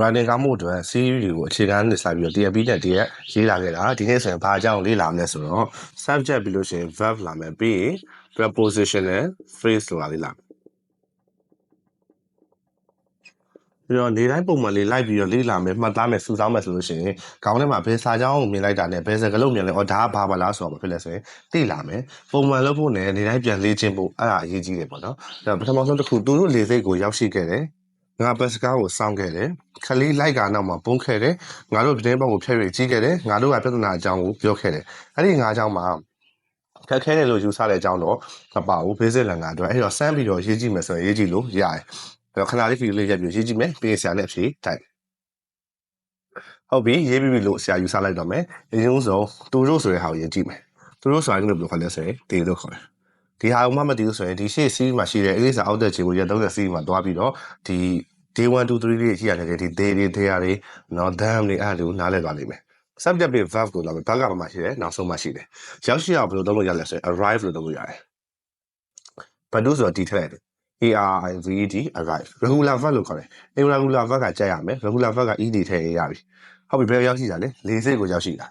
running ကောင်းမှုအတွက် series တွေကိုအခြေခံနေဆိုင်ပြီးတော့ TFP နဲ့ TF ရေးလာခဲ့တာဒီနေ့ဆိုရင်ဘာအကြောင်းလေ့လာမလဲဆိုတော့ subject ပြီးလို့ရှိရင် verb လာမယ်ပြီးရင် preposition နဲ့ phrase လာလေးလာပြီးတော့နေတိုင်းပုံမှန်လေးလိုက်ပြီးတော့လေ့လာမယ်မှတ်သားမယ်စုဆောင်းမယ်ဆိုလို့ရှိရင်ခေါင်းထဲမှာဘယ်စာကြောင်းကိုမြင်လိုက်တာနဲ့ဘယ်စကားလုံးမြင်လဲအော်ဒါကဘာပါလားဆိုတော့ဘာဖြစ်လဲဆိုရင်သိလာမယ်ပုံမှန်လုပ်ဖို့နဲ့နေတိုင်းပြန်လေ့ကျင့်ဖို့အဲ့ဒါအရေးကြီးတယ်ပေါ့နော်အဲ့တော့ပထမဆုံးတစ်ခုသူတို့လေစိတ်ကိုရောက်ရှိခဲ့တယ် ငါပတ်စကားကိုစောင့်ခဲ့တယ်ခလေးလိုက်ကနောက်မှာပုံခဲ့တယ်ငါတို့ပြတင်းပေါက်ကိုဖျက်၍ကြီးခဲ့တယ်ငါတို့ကပြဿနာအကြောင်းကိုပြောခဲ့တယ်အဲ့ဒီငါအကြောင်းမှာခက်ခဲတယ်လို့ယူဆတဲ့အကြောင်းတော့မပါဘူး basic လန်ကအတွက်အဲ့တော့စမ်းပြီးတော့ရေးကြည့်မယ်ဆိုရင်ရေးကြည့်လို့ရတယ်အဲ့တော့ခဏလေးဗီဒီယိုလေးရက်ပြီးရေးကြည့်မယ်ပြီးရင်ဆရာနဲ့အဖြေတိုက်ဟုတ်ပြီရေးပြီးပြီလို့ဆရာယူဆလိုက်တော့မယ်အရင်ဆုံးသူတို့ဆိုတဲ့ဟာကိုရေးကြည့်မယ်သူတို့ဆိုတာကလည်းဘယ်လိုခေါ်လဲဆိုရင်တေလို့ခေါ်တယ်ဒီဟာကမှမသိဘူးဆိုရင်ဒီရှေ့ series မှာရှိတဲ့ Elisa အောက်တက်ချေကိုရက်30 series မှာတွားပြီးတော့ဒီ day 1 2 3လေးရှိရတယ်ဒီ day တွေ day တွေနော် dam တွေအဲ့လိုနားလည်သွားလိမ့်မယ် subject ပြီး verb ကိုလာမယ် verb ကဘာမှရှိတယ်နောက်ဆုံးမှရှိတယ်ရောက်ရှိအောင်ဘယ်လိုသုံးလို့ရလဲဆိုရင် arrive လို့သုံးလို့ရတယ်ဘာလို့ဆိုတော့ဒီထက်လိုက်တယ် ARIVED arrive regular verb လို့ခေါ်တယ် irregular verb ကကြိုက်ရမယ် regular verb က ed ထည့်ရပြီဟုတ်ပြီဘယ်ရောက်ရှိတာလဲလေးစိတ်ကိုရောက်ရှိတာ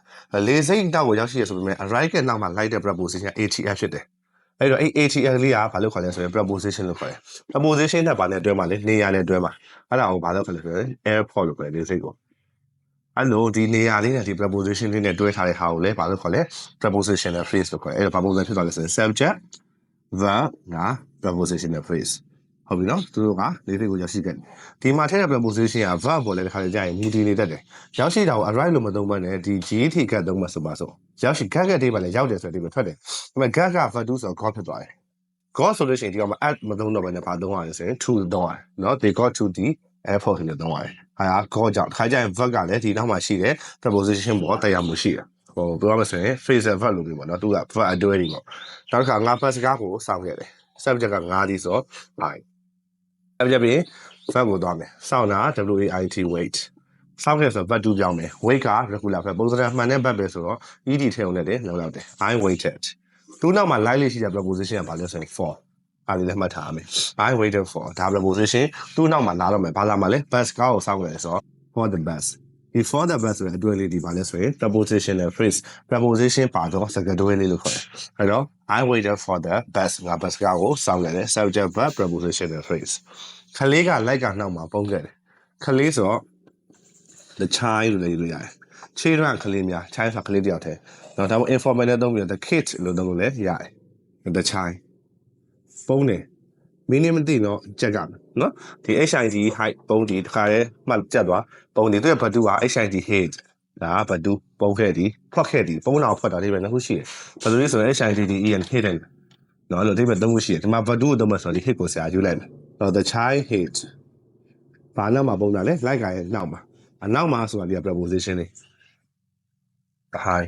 လေးစိတ်တောက်ကိုရောက်ရှိရဆိုပေမဲ့ arrive ကနောက်မှာလိုက်တဲ့ preposition ATF ဖြစ်တယ် အဲ့တော့အဲ့ ATL လေးကဘာလို့ခေါ်လဲဆိုရင် preposition လို့ခေါ်တယ် preposition နဲ့ဘာနဲ့တွဲမှာလဲနေရာနဲ့တွဲမှာအဲ့ဒါကိုဘာလို့ခေါ်လဲဆိုရင် airport လို့ခေါ်တယ်လေးစိတ်ကိုအဲ့လိုဒီနေရာလေးနဲ့ဒီ preposition လေးနဲ့တွဲထားတဲ့ဟာကိုလည်းဘာလို့ခေါ်လဲ prepositional phrase လို့ခေါ်တယ်အဲ့တော့ဘာပုံစံဖြစ်သွားလဲဆိုရင် subject verb က prepositional phrase ဟုတ်ပြီနော်သူတို့ကလေးစိတ်ကိုရောက်ရှိခဲ့တယ်ဒီမှာထည့်တဲ့ preposition က verb ပေါ်လဲတစ်ခါလေကြာရင် moody နေတတ်တယ်ရောက်ရှိတာကို arrive လို့မသုံးဘဲနဲ့ဒီ gt ကတ်သုံးမှဆိုပါစို့ရောက်ရှိ get ကတ်တွေပါလေရောက်တယ်ဆိုတဲ့ဒီမှာထွက်တယ်ဒါပေမဲ့ get က verb 2ဆိုတော့ got ဖြစ်သွားတယ် got ဆိုလို့ရှိရင်ဒီကောင်မှာ at မသုံးတော့ဘဲနဲ့ဘာသုံးရလဲဆိုရင် to သုံးရတယ်နော် they got to the airport လို့သုံးရတယ်ဟာ got ကြောင့်တစ်ခါကျရင် verb ကလည်းဒီနောက်မှာရှိတဲ့ preposition ပေါ်တရားမှုရှိတယ်ဟိုပြောရမဆိုရင် phrasal verb လို့ပြောပါတော့သူက verb အတွဲတွေပေါ့နောက်တစ်ခါငါပတ်စကားကိုစောင့်ခဲ့တယ် subject ကငါးဒီဆို I အဲ့ ကြပြီး verb ကိုသွားမယ်စောင့်တာ W A I T wait စောင့်ခဲ့ဆို verb 2ပြောင်းမယ် wait က regular verb ပုံစံမှန်တဲ့ verb ပဲဆိုတော့ ed ထည့်အောင်လည်းလောက်လောက်တယ် I waited သူ့နောက်မှာ line လေးရှိတဲ့ preposition ကဘာလဲဆိုရင် for အားလေးလည်းမှတ်ထားရမယ် I waited for ဒါ preposition သူ့နောက်မှာလာတော့မယ်ဘာလာမှာလဲ bus ကားကိုစောင့်ခဲ့ဆိုတော့ for the bus ဒီ for the bus ဆိုတဲ့အတွဲလေးဒီပါလဲဆိုရင် prepositional phrase preposition ပါတော့စကားတွဲလေးလို့ခေါ်တယ်အဲ့တော့ I waited for the bus ငါ bus ကားကိုစောင့်ခဲ့တယ် subject verb prepositional phrase ခလေးကလိုက်ကနောက်မှာပုံခဲ့တယ်ခလေးဆိုတော့ the child လို့လည်းရေးလို့ရတယ် children ကလေးများ child ဆိုတာကလေးတစ်ယောက်တည်းနော်ဒါမှမဟုတ် informal နဲ့သုံးပြီးတော့ the kid လို့သုံးလို့လည်းရတယ် the child ပုံတယ် မင်းနေမသိတော့ကြက်ကနော်ဒီ HID height ပုံဒီတခါလဲမှတ်ကြက်သွားပုံဒီသူရဲ့ဘတ်တူက HID height ဒါကဘတ်တူပုံခဲ့ဒီဖွက်ခဲ့ဒီပုံတော်ဖွက်တာဒီပဲနှစ်ခုရှိတယ်ဘယ်လိုလဲဆိုရင် HID EN hidden နော်လို့ဒီပဲသုံးခုရှိတယ်ဒီမှာဘတ်တူကိုသုံးမှဆိုတော့ဒီ hit ကိုဆရာယူလိုက်မယ်တော့ the child hit ဘာနောက်မှာပုံတာလဲ like ကရဲ့နောက်မှာအနောက်မှာဆိုတာဒီက preposition လေး hi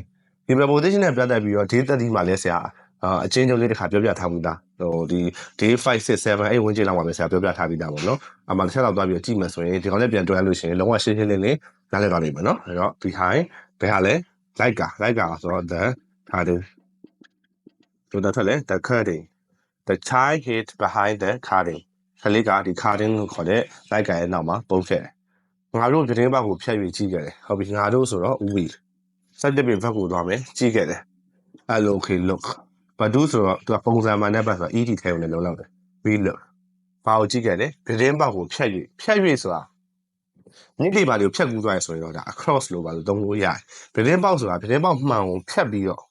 ဒီ preposition နဲ့ပြတ်တက်ပြီးတော့ day 30မှာလဲဆရာအာအချင်းချင်းလေးတစ်ခါပြောပြထားဘူးသား ဟိုဒီ day 5 6 7အဲ့ဝင်ကြည့်လောက်ပါပဲဆရာပြောပြထားပြီးသားပေါ့နော်အမှတစ်ချက်တော့သွားပြီးတော့ကြည့်မယ်ဆိုရင်ဒီကောင်လေးပြန်တွဲလို့ရှိရင်လုံးဝရှင်းရှင်းလင်းလင်းနားလည်သွားလိမ့်မယ်နော်အဲ့တော့ behind ဘယ်ဟာလဲ like က like ကဆိုတော့ the curtain တို့တော့ထွက်လဲ the curtain the child hid behind the curtain ခလေးကဒီ curtain ကိုခေါ်တဲ့ like ကရဲ့နောက်မှာပုံခဲ့တယ်ငါတို့ပြတင်းပေါက်ကိုဖြတ်၍ကြီးခဲ့တယ်ဟုတ်ပြီငါတို့ဆိုတော့ we စက်တပင်ဘက်ကိုသွားမယ်ကြီးခဲ့တယ် hello okay look ဘာဒုဆိုတော့သူကပုံစံမှန်တဲ့ဘက်ဆိုတော့ ED ထဲကိုလည်းလုံးလောက်တယ် we look ဘာကိုကြည့်ခဲ့လဲပြတင်းပေါက်ကိုဖြတ်၍ဖြတ်၍ဆိုတာမြင့်တိပါလေးကိုဖြတ်ကူးသွားရဆိုရင်တော့ဒါ across လို့ပါလို့သုံးလို့ရတယ်ပြတင်းပေါက်ဆိုတာပြတင်းပေါက်မှန်ကိုဖြတ်ပြီးတော့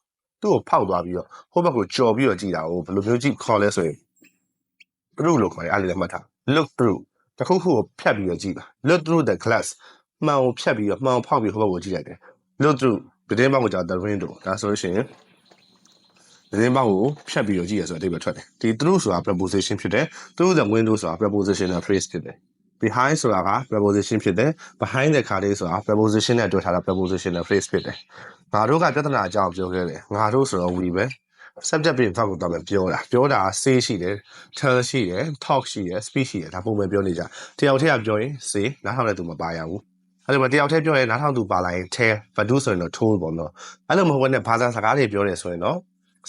သူ့ကိုဖောက်သွားပြီးတော့ဟိုဘက်ကိုကြော်ပြီးတော့ကြည့်တာကိုဘယ်လိုမျိုးကြည့်ခေါ်လဲဆိုရင် through လို့ခေါ်တယ်အဲ့ဒီလည်းမှတ်ထား look through တစ်ခုခုကိုဖြတ်ပြီးတော့ကြည့်ပါ look through the glass မှန်ကိုဖြတ်ပြီးတော့မှန်ကိုဖောက်ပြီးဟိုဘက်ကိုကြည့်လိုက်တယ် look through ပြတင်းပေါက်ကိုကြာ the window ဒါဆိုလို့ရှိရင် သတင်းပေါက်ကိုဖြတ်ပြီးတော့ကြည့်ရဆိုတဲ့အဓိပ္ပာယ်ထွက်တယ်ဒီ through ဆိုတာ preposition ဖြစ်တယ် through the window ဆိုတာ prepositional phrase ဖြစ်တယ် behind ဆိုတာက preposition ဖြစ်တယ် behind the car လေးဆိုတာ preposition နဲ့တွဲထားတာ prepositional phrase ဖြစ်တယ်ငါတို့ကပြဿနာအကြောင်းပြောခဲ့တယ်ငါတို့ဆိုတော့ we ပဲ subject ပြင် verb ကိုတော့ပြောတာပြောတာ say ရှိတယ် tell ရှိတယ် talk ရှိတယ် speak ရှိတယ်ဒါပုံမှန်ပြောနေကြတယောက်တည်းကပြောရင် say နားထောင်တဲ့သူမပါရဘူးအဲ့လိုပဲတယောက်တည်းပြောရင်နားထောင်သူပါလာရင် tell ဘာတူဆိုရင်တော့ told ပေါ့နော်အဲ့လိုမဟုတ်ဘဲနဲ့ဘာသာစကားတွေပြောတယ်ဆိုရင်တော့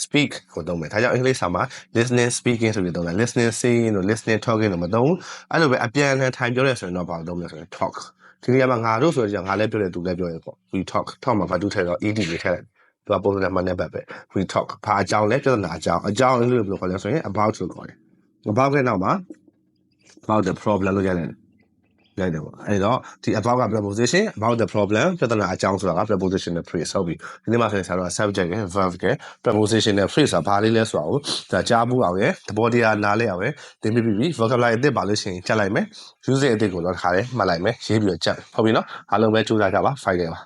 speak ကိုသုံးမယ်ဒါကြောင့်အင်္ဂလိပ်စာမှာ listening speaking ဆိုပြီးသုံးတယ် listening saying တို့ listening talking တို့မသုံးဘူးအဲ့လိုပဲအပြန်အလှန်ထိုင်ပြောရဲဆိုရင်တော့ဘာလို့သုံးလဲဆိုရင် talk ဒီနေရာမှာငါတို့ဆိုရင်ငါလည်းပြောတယ်သူလည်းပြောတယ်ပေါ့ we talk talk မှာဘာတူထဲတော့ ed လေးထည့်လိုက်သူကပုံစံမှန်တဲ့ဘက်ပဲ we talk ဘာအကြောင်းလဲပြဿနာအကြောင်းအကြောင်းအဲ့လိုဘယ်လိုခေါ်လဲဆိုရင် about လို့ခေါ်တယ် about ကနောက်မှာ about the problem လို့ရတယ် ရိုက်တယ်ပေါ့အဲ့တော့ဒီ about က preposition about the problem ပြဿနာအကြောင်းဆိုတာက preposition နဲ့ phrase ဟုတ်ပြီဒီနေ့မှာဆိုရင်ဆရာတို့က subject နဲ့ verb နဲ့ preposition နဲ့ phrase ဆိုတာဘာလေးလဲဆိုတာကိုဒါကြားဖို့အောင်ရယ်သဘောတရားနားလဲအောင်ရယ်သင်ပြပြီးပြီ vocabulary အသစ်ပါလို့ရှိရင်ချက်လိုက်မယ် use အသစ်ကိုတော့တစ်ခါလေးမှတ်လိုက်မယ်ရေးပြီးတော့ချက်ဟုတ်ပြီနော်အားလုံးပဲကြိုးစားကြပါ fight တယ်ပါ